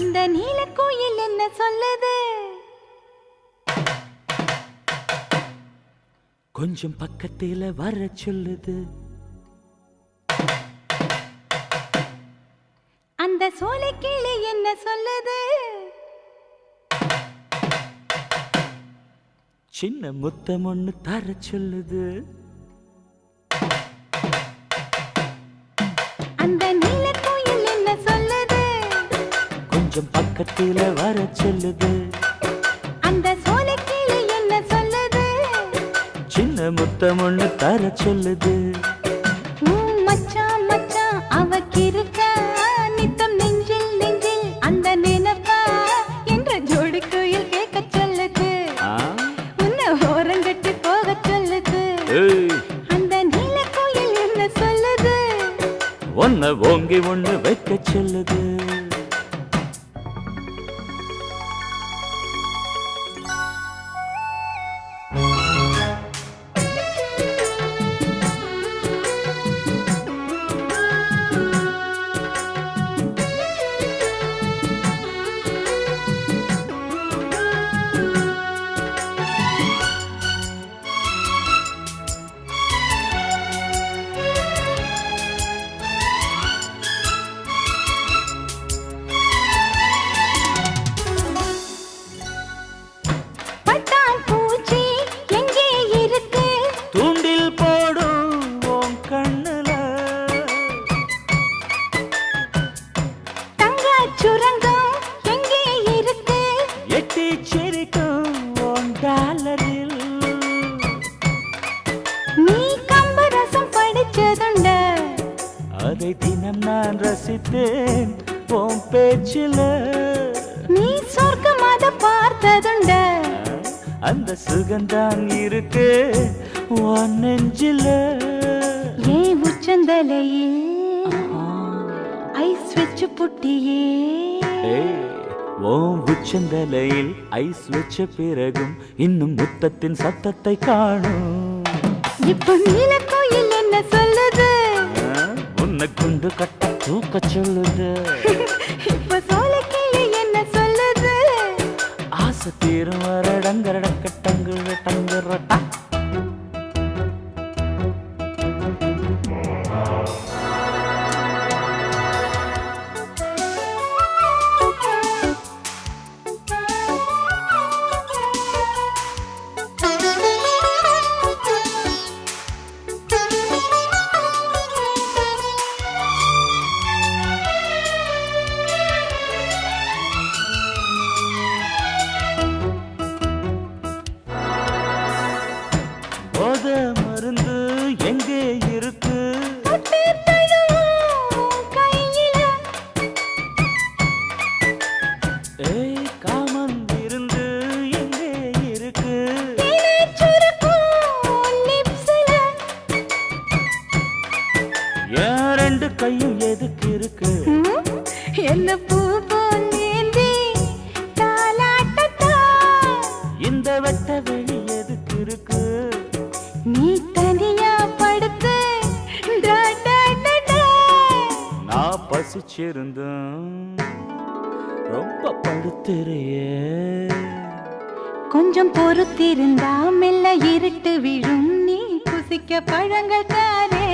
அந்த நீலக்குயில் என்ன சொல்லுது? கொஞ்சம் பக்கத்துல வர சொல்லுது. அந்த சோலைக்கிளி என்ன சொல்லுது? சின்ன முத்தம் ஒண்ணு தர சொல்லுது. அந்த பக்கத்துல வர சொல்லுது. அந்த சோலைக்கிளி என்ன சொல்லுது? சின்ன முத்தம் ஒண்ணு தர சொல்லுது. மச்சான் மச்சான் நித்தம் நெஞ்சில் நெஞ்சில் அந்த நினைப்பா என்ற ஜோடி குயில் கேட்க சொல்லுது? உன்னை ஓரங்கட்டி போக சொல்லுது. அந்த நீலக்குயில் என்ன சொல்லுது? உன்னை ஓங்கி ஒண்ணு வைக்க சொல்லுது. தினம் நான் ரசித்தேன். உன் பேச்சில நீ சொர்க்கமாத பார்த்ததுண்ட. அந்த சுகந்தான் இருக்கு உன் நெஞ்சில. ஏன் உச்சந்தலையில் ஐஸ் வச்சு புட்டியே. உன் உச்சந்தலையில் ஐஸ் வச்ச பிறகும் இன்னும் முத்தத்தின் சத்தத்தை காணும். இப்போ நீலக்கோயில் என்ன சொல்லுது ஆ, உன்னை குண்டு கட்ட தூக்க சொல்லுது. இப்போ சோலைக்கிளி என்ன சொல்லுது? ஆசை தீரும் வர மருந்து எங்கே இருக்கு? தொட்டு தழுவும் ஏய் காமன் இருந்து எங்கே இருக்கு? தேனைச் சுரக்கும் ரெண்டு கையும் எதுக்கு இருக்கு? என்ன பூ இந்த வெட்ட வெளி எதுக்கு இருக்கு? நீ நான் பசிச்சிருந்தேன் ரொம்ப படுத்துறியே. கொஞ்சம் பொறுத்திருந்தா மெல்ல இருட்டு விழும். நீ புசிக்க பழங்கள் தாரே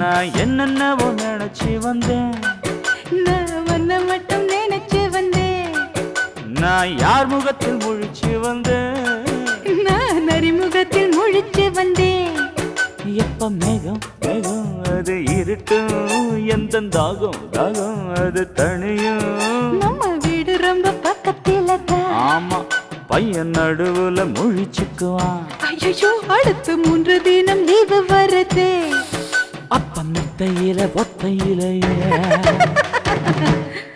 நான் என்னென்னவோ நினைச்சு வந்தேன். நான் உன்னை மட்டும் நினைச்சு வந்தேன். நான் யார் முகத்தில் முழிச்சு வந்தேன்? நான் அறிமுகத்தில் முழிச்சு வந்தேன். எப்ப மேகம் இருட்டும் எந்த தாகம்? தாகம் அது தனியும். நம்ம வீடு ரொம்ப பக்கத்துல ஆமா பையன் நடுவுல முழிச்சுக்குவான். ஐயோ அடுத்து மூன்று தினம் லீவு வருது. அப்ப மெத்தையில ஒத்தையிலேயே